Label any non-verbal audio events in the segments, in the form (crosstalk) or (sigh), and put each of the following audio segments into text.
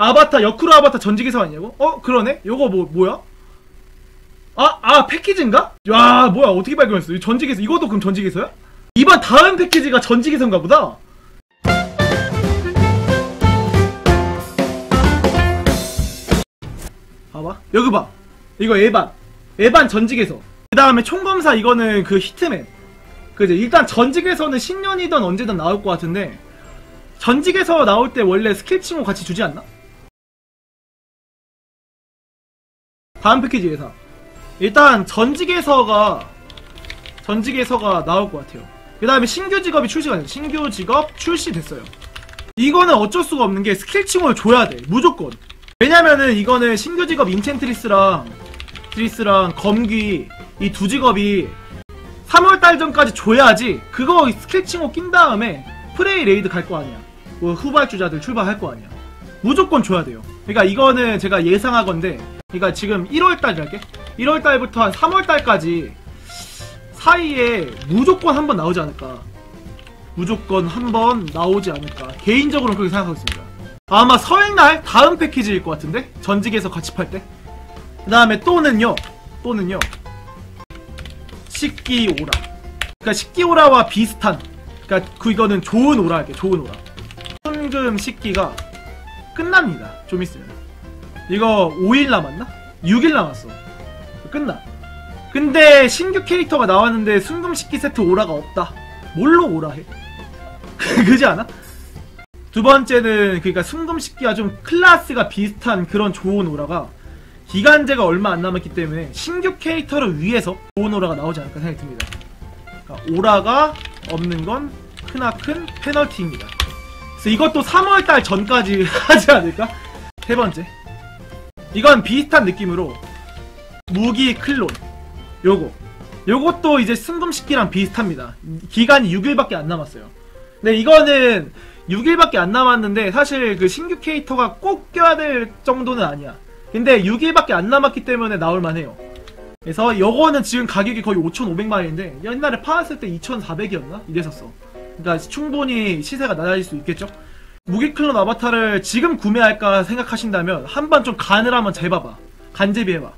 아바타 여쿠로 아바타 전직에서 아니냐고? 어 그러네? 요거 뭐 뭐야? 아, 아 패키지인가? 야 뭐야 어떻게 발견했어? 전직에서 이것도 그럼 전직에서야? 이번 다음 패키지가 전직에서인가 보다. 봐봐 여기 봐 이거 에반 에반 전직에서 그 다음에 총검사 이거는 그 히트맨 그지 일단 전직에서는 10년이든 언제든 나올 것 같은데 전직에서 나올 때 원래 스킬 칭호 같이 주지 않나? 다음 패키지 예상 일단 전직에서가 전직에서가 나올 것 같아요. 그 다음에 신규 직업이 출시가 돼요. 신규 직업 출시됐어요. 이거는 어쩔 수가 없는 게 스킬 칭호를 줘야 돼. 무조건. 왜냐면은 이거는 신규 직업 인챈트리스랑 트리스랑 검귀 이두 직업이 3월달 전까지 줘야지 그거 스킬 칭호 낀 다음에 프레이 레이드 갈 거 아니야. 뭐 후발주자들 출발할 거 아니야. 무조건 줘야 돼요. 그러니까 이거는 제가 예상하건데 그러니까 지금 1월달이랄게 1월달부터 한 3월달까지 사이에 무조건 한 번 나오지 않을까 무조건 한 번 나오지 않을까 개인적으로는 그렇게 생각하고 있습니다 아마 설날 다음 패키지일 것 같은데 전직에서 같이 팔 때. 그 다음에 또는요. 또는요. 식기오라. 그러니까 식기오라와 비슷한. 그러니까 그 이거는 좋은 오라 할게. 좋은 오라. 순금 식기가 끝납니다. 좀 있으면. 이거 5일 남았나? 6일 남았어. 끝나. 근데 신규 캐릭터가 나왔는데 순금 식기 세트 오라가 없다. 뭘로 오라 해? (laughs) 그지 않아? 두 번째는 그러니까 순금식기와 좀 클래스가 비슷한 그런 좋은 오라가 기간제가 얼마 안 남았기 때문에 신규 캐릭터를 위해서 좋은 오라가 나오지 않을까 생각이 듭니다. 그러니까 오라가 없는 건 크나큰 페널티입니다. 그래서 이것도 3월달 전까지 (laughs) 하지 않을까? 세 번째. 이건 비슷한 느낌으로 무기 클론 요거 요것도 이제 순금식기랑 비슷합니다. 기간이 6일밖에 안 남았어요. 근데 이거는 6일밖에 안 남았는데 사실 그 신규 캐릭터가 꼭 껴야 될 정도는 아니야. 근데 6일밖에 안 남았기 때문에 나올만 해요. 그래서 요거는 지금 가격이 거의 5,500만원인데 옛날에 팔았을 때 2,400이었나? 이랬었어. 그러니까 충분히 시세가 낮아질 수 있겠죠? 무기클론 아바타를 지금 구매할까 생각하신다면 한번 좀 간을 한번 재봐봐. 간제비해봐.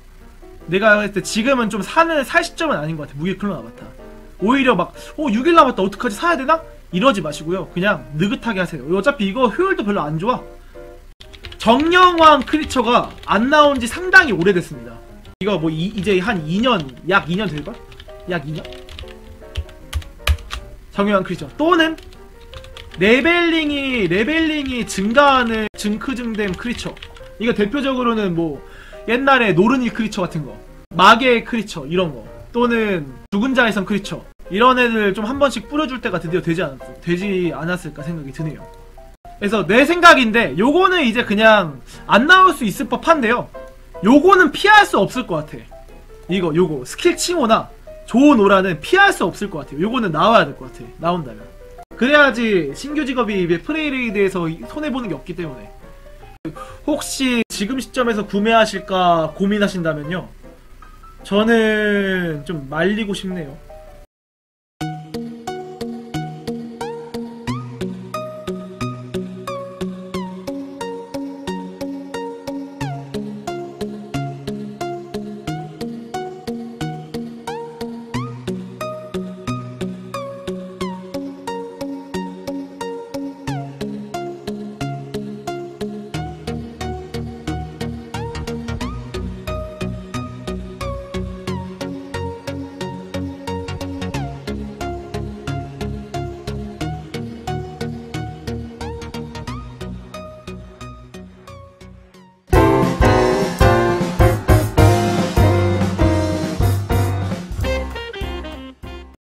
내가 했을 때 지금은 좀 사는 살 시점은 아닌 것 같아. 무기클론 아바타. 오히려 막, 어, 6일 남았다. 어떡하지? 사야 되나? 이러지 마시고요. 그냥 느긋하게 하세요. 어차피 이거 효율도 별로 안 좋아. 정령왕 크리처가 안 나온 지 상당히 오래됐습니다. 이거 뭐 이, 제한 2년, 약 2년 될걸? 약 2년? 정령왕 크리처. 또는 레벨링이, 레벨링이 증가하는 증크증댐 크리처. 이거 대표적으로는 뭐 옛날에 노르니 크리처 같은 거. 마계 크리처, 이런 거. 또는 죽은 자의성 크리처. 이런 애들 좀 한 번씩 뿌려줄 때가 드디어 되지 않았, 되지 않았을까 생각이 드네요. 그래서 내 생각인데 요거는 이제 그냥 안 나올 수 있을 법한데요. 요거는 피할 수 없을 것 같아. 이거 요거 스킬 칭호나 좋은 오라는 피할 수 없을 것 같아요. 요거는 나와야 될 것 같아. 나온다면. 그래야지 신규 직업이 프레이레이드에서 손해보는 게 없기 때문에. 혹시 지금 시점에서 구매하실까 고민하신다면요. 저는 좀 말리고 싶네요.